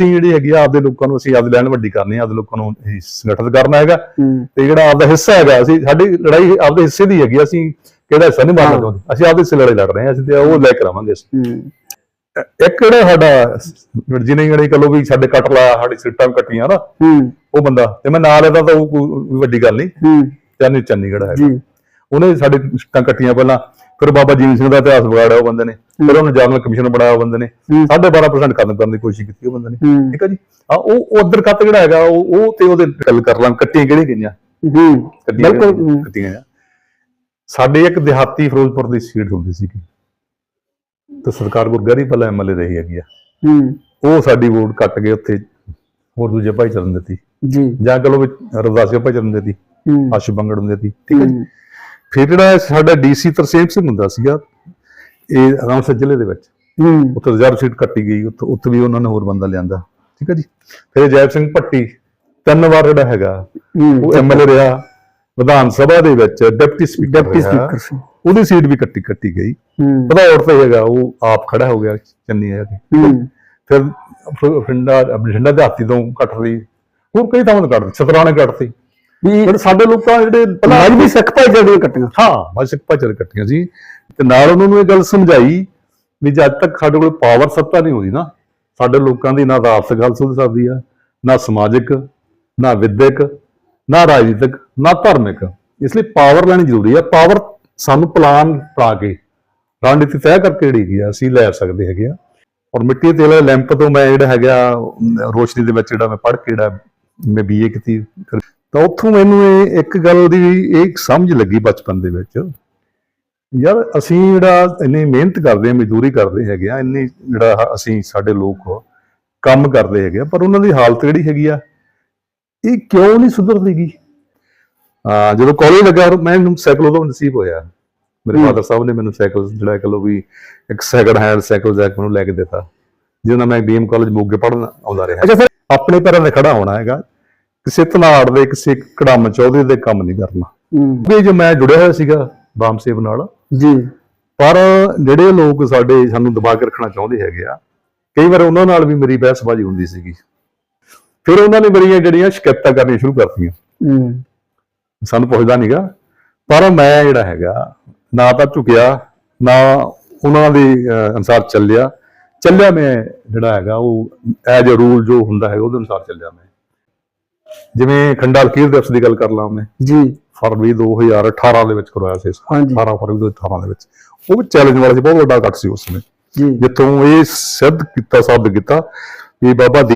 ਅਸੀਂ ਜਿਹੜੀ ਹੈਗੀ ਆ ਆਪਦੇ ਲੋਕਾਂ ਨੂੰ ਅਸੀਂ ਆਪਦੀ ਲੈਣ ਵੱਡੀ ਕਰਨੀ ਆ ਆਪਦੇ ਲੋਕਾਂ ਨੂੰ ਅਸੀਂ ਸੰਗਠਿਤ ਕਰਨਾ ਹੈਗਾ। ਤੇ ਜਿਹੜਾ ਆਪਦਾ ਹਿੱਸਾ ਹੈਗਾ ਅਸੀਂ ਸਾਡੀ ਲੜਾਈ ਆਪਦੇ ਹਿੱਸੇ ਦੀ ਹੈਗੀ ਅਸੀਂ ਕਿਹੜਾ ਹਿੱਸਾ ਨਹੀਂ ਮਾਰਨਾ। ਚਾਹੁੰਦੇ। ਅਸੀਂ ਆਪਦੇ ਹਿੱਸੇ ਲੜਾਈ ਲੜ ਰਹੇ ਹਾਂ ਅਸੀਂ ਤੇ ਉਹ ਲੈ ਕੇ ਰਵਾਂਗੇ ਅਸੀਂ। ਇੱਕ ਜਿਹੜਾ ਸਾਡਾ ਜਿਹਨੇ ਜਿਹੜੀ ਕਹੋ ਵੀ ਸਾਡੇ ਕੱਟ ਲਾ ਸਾਡੀ ਸੀਟਾਂ ਕੱਟੀਆਂ ਨਾ ਉਹ ਬੰਦਾ ਤੇ ਮੈਂ ਨਾਲ ਇਹਦਾ ਤਾਂ ਉਹ ਕੋਈ ਵੱਡੀ ਗੱਲ ਨਹੀਂ। ਚੰਨੀ ਚੰਡੀਗੜ੍ਹ ਹੈ ਉਹਨੇ ਸਾਡੇ ਸੀਟਾਂ ਕੱਟੀਆਂ ਪਹਿਲਾਂ। ਫਿਰ ਬਾਬਾ ਜੀਵਨ ਸਿੰਘ ਦਾ ਇਤਿਹਾਸ ਵਿਗਾੜਿਆ ਉਹ ਬੰਦੇ ਨੇ। ਫਿਰ ਉਹਨੂੰ ਜਨਰਲ ਕਮਿਸ਼ਨ ਬਣਾਇਆ ਉਹ ਬੰਦੇ ਨੇ। ਹੂੰ। 12.5% ਖਤਮ ਕਰਨ ਦੀ ਕੋਸ਼ਿਸ਼ ਕੀਤੀ ਉਹ ਬੰਦੇ ਨੇ। ਠੀਕ ਹੈ ਜੀ? ਆ ਉਹ ਉਧਰ ਕੱਟ ਜਿਹੜਾ ਹੈਗਾ ਉਹ ਉਹ ਤੇ ਉਹਦੇ ਗੱਲ ਕਰ ਲਾਂ ਕੱਟੀਆਂ ਕਿਹੜੀਆਂ ਗਈਆਂ? ਹੂੰ। ਬਿਲਕੁਲ ਕੱਟੀਆਂ। ਸਾਡੇ ਇੱਕ ਦਿਹਾਤੀ ਫਿਰੋਜ਼ਪੁਰ ਦੀ ਸੀਟ ਹੁੰਦੀ ਸੀ ਤੇ ਸਰਕਾਰ ਗੁਰਗਰੀ ਪਹਿਲਾਂ ਐਮਐਲਏ ਰਹੀ ਹੈਗੀ ਆ। ਹੂੰ। ਉਹ ਸਾਡੀ ਵੋਟ ਕੱਟ ਕੇ ਉੱਥੇ ਹੋਰ ਦੂਜੇ ਭਾਈ ਚਰਨ ਦਿੱਤੀ। ਜੀ। ਜਾਂ ਕਹੋ ਵੀ ਰਵਦਾਸੀਆ ਭਾਈ ਚਰਨ ਦਿੱਤੀ। ਆਸ਼ੂ ਬੰਗੜ ਨੂੰ ਦਿੱਤੀ। ਠੀਕ ਹੈ ਜੀ? ਫਿਰ ਜਿਹੜਾ ਸਾਡਾ ਡੀਸੀ ਤਰਸੇਮ ਸਿੰਘ ਹੁੰਦਾ ਸੀਗਾ ਇਹ ਰਾਮਸਰ ਜ਼ਿਲ੍ਹੇ ਦੇ ਵਿੱਚ। ਉੱਥੇ ਰਿਜ਼ਰਵ ਸੀਟ ਕੱਟੀ ਗਈ ਉੱਥੇ ਉੱਥੇ ਵੀ ਉਹਨਾਂ ਨੇ ਹੋਰ ਬੰਦਾ ਲਿਆਂਦਾ। ਠੀਕ ਹੈ ਜੀ? ਫਿਰ ਜੈਬ ਸਿੰਘ ਭੱਟੀ ਤਿੰਨ ਵਾਰ ਜਿਹੜਾ ਹੈਗਾ ਉਹ ਐਮਐਲਏ ਰਿਹਾ ਵਿਧਾਨ ਸਭਾ ਦੇ ਵਿੱਚ ਡਿਪਟੀ ਸਪੀਕਰ ਡਿਪਟੀ ਰਿਹਾ। ਸਪੀਕਰ ਸੀ। ਉਹਦੀ ਸੀਟ ਵੀ ਕੱਟੀ ਕੱਟੀ ਗਈ। ਬਧੌੜ ਤੇ ਹੈਗਾ ਉਹ ਆਪ ਖੜਾ ਹੋ ਗਿਆ ਚੰਨੀ ਆ ਕੇ ਫਿਰ ਬਠਿੰਡਾ ਬਠਿੰਡਾ ਦੇ ਹਾਤੀ ਤੋਂ ਕੱਟ ਲਈ ਹੋਰ ਕਈ ਥਾਵਾਂ ਤੋਂ ਕੱਟਦੀ ਛਤਰਾਣੇ ਕੱਟਤੀ ਵੀ ਪਰ ਸਾਡੇ ਲੋਕਾਂ ਜਿਹੜੇ ਵੀ ਸਿੱਖ ਭਾਈਚਾਰੇ ਦੀਆਂ ਕੱਟੀਆਂ। ਹਾਂ ਬਸ ਇੱਕ ਭਾਚਰ ਇਕੱਠੀਆਂ ਸੀ। ਤੇ ਨਾਲ ਉਹਨਾਂ ਨੂੰ ਇਹ ਗੱਲ ਸਮਝਾਈ ਵੀ ਜਦ ਤੱਕ ਸਾਡੇ ਕੋਲ ਪਾਵਰ ਸੱਤਾ ਨਹੀਂ ਹੋਈ ਨਾ ਸਾਡੇ ਲੋਕਾਂ ਦੀ ਨਾ ਆਪਸ ਗੱਲ ਸੁਧ ਸਕਦੀ ਆ ਨਾ ਸਮਾਜਿਕ ਨਾ ਵਿਦਿਅਕ ਨਾ ਰਾਜਨੀਤਿਕ ਨਾ ਧਾਰਮਿਕ। ਇਸ ਲਈ ਪਾਵਰ ਲੈਣੀ ਜ਼ਰੂਰੀ ਆ। ਪਾਵਰ ਸਾਨੂੰ ਪਲਾਨ ਬਣਾ ਕੇ ਰਣਨੀਤੀ ਤੈਅ ਕਰਕੇ ਜਿਹੜੀ ਆ ਅਸੀਂ ਲੈ ਸਕਦੇ ਹੈਗੇ ਆ। ਔਰ ਮਿੱਟੀ ਤੇਲ ਲੈਂਪ ਤੋਂ ਮੈਂ ਜਿਹੜਾ ਹੈਗਾ ਰੋਸ਼ਨੀ ਦੇ ਵਿੱਚ ਜਿਹੜਾ ਮੈਂ ਪੜ੍ਹ ਕੇ ਜਿਹੜਾ ਮੈਂ ਬੀਏ ਕੀਤੀ। ਤਾਂ ਉੱਥੋਂ ਮੈਨੂੰ ਇਹ ਇੱਕ ਗੱਲ ਦੀ ਇਹ ਸਮਝ ਲੱਗੀ ਬਚਪਨ ਦੇ ਵਿੱਚ। ਯਾਰ ਅਸੀਂ ਜਿਹੜਾ ਇੰਨੀ ਮਿਹਨਤ ਕਰਦੇ ਆ ਮਜ਼ਦੂਰੀ ਕਰਦੇ ਹੈਗੇ ਆ ਇੰਨੀ ਜਿਹੜਾ ਅਸੀਂ ਸਾਡੇ ਲੋਕ ਕੰਮ ਕਰਦੇ ਹੈਗੇ ਆ ਪਰ ਉਹਨਾਂ ਦੀ ਹਾਲਤ ਜਿਹੜੀ ਹੈਗੀ ਆ? ਇਹ ਕਿਉਂ ਨਹੀਂ ਸੁਧਰਦੀਗੀ? ਆ ਜਦੋਂ ਕਾਲਜ ਲੱਗਾ ਮੈਨੂੰ ਸਾਈਕਲ ਉਦੋਂ ਨਸੀਬ ਹੋਇਆ। ਮੇਰੇ। ਫਾਦਰ ਸਾਹਿਬ ਨੇ ਮੈਨੂੰ ਸਾਈਕਲ ਜਿਹੜਾ ਕਹ ਲੋ ਵੀ ਇੱਕ ਸੈਕਿੰਡ ਹੈਂਡ ਸਾਈਕਲ ਜੈਕ ਮੈਨੂੰ ਲੈ ਕੇ ਦਿੱਤਾ। ਜਿਹਦੇ ਨਾਲ ਮੈਂ ਬੀਐਮ ਕਾਲਜ ਮੋਗੇ ਪੜ੍ਹਨ ਆਉਂਦਾ ਰਿਹਾ। ਅੱਛਾ ਫਿਰ ਆਪਣੇ ਪੈਰਾਂ ਤੇ ਖੜਾ ਹੋਣਾ ਹੈਗਾ। ਕਿਸੇ ਧਨਾੜ ਦੇ ਕਿਸੇ ਕੜਮ ਚੌਧਰੀ ਦੇ ਕੰਮ ਨਹੀਂ ਕਰਨਾ। ਵੀ ਜੋ ਮੈਂ ਜੁੜਿਆ ਹੋਇਆ ਸੀਗਾ ਬਾਮ ਸੇਵ ਨਾਲ ਜੀ। ਪਰ ਜਿਹੜੇ ਲੋਕ ਸਾਡੇ ਸਾਨੂੰ ਦਬਾ ਕੇ ਰੱਖਣਾ ਚਾਹੁੰਦੇ ਹੈਗੇ ਆ ਕਈ ਵਾਰ ਉਹਨਾਂ ਨਾਲ ਵੀ ਮੇਰੀ ਬਹਿਸਬਾਜ਼ੀ ਹੁੰਦੀ ਸੀਗੀ। ਫਿਰ ਉਹਨਾਂ ਨੇ ਮੇਰੀਆਂ ਜਿਹੜੀਆਂ ਸ਼ਿਕਾਇਤਾਂ ਕਰਨੀਆਂ ਸ਼ੁਰੂ ਕਰਤੀਆਂ। ਹੂੰ। ਸਾਨੂੰ ਪੁੱਛਦਾ ਨਹੀਂਗਾ ਪਰ ਮੈਂ ਜਿਹੜਾ ਹੈਗਾ ਨਾ ਤਾਂ ਝੁਕਿਆ ਨਾ ਉਹਨਾਂ ਦੇ ਅਨੁਸਾਰ ਚੱਲਿਆ। ਚੱਲਿਆ ਮੈਂ ਜਿਹੜਾ ਹੈਗਾ ਉਹ ਐਜ ਅ ਰੂਲ ਜੋ ਹੁੰਦਾ ਹੈ ਉਹਦੇ ਅਨੁਸਾਰ ਚੱਲਿਆ ਮੈਂ। ਜਿਵੇਂ ਖੰਡਾ ਲਕੀਰ ਦਿਵਸ ਦੀ ਗੱਲ ਕਰ ਲਾਂ ਮੈਂ। ਜੀ। ਫਰਵਰੀ 2018 ਦੇ ਵਿੱਚ ਕਰਵਾਇਆ ਸੀ ਹਾਂਜੀ। 18 ਫਰਵਰੀ 2018 ਦੇ ਵਿੱਚ। ਉਹ ਵੀ ਚੈਲੰਜ ਵਾਲਾ ਸੀ ਬਹੁਤ ਵੱਡਾ ਕੱਟ ਸੀ ਉਸ ਜੀ। ਜਿੱਥੋਂ ਇਹ ਸਿੱਧ ਕੀਤਾ ਸਾਬਤ ਕੀਤਾ ਵੀ ਬਾਬਾ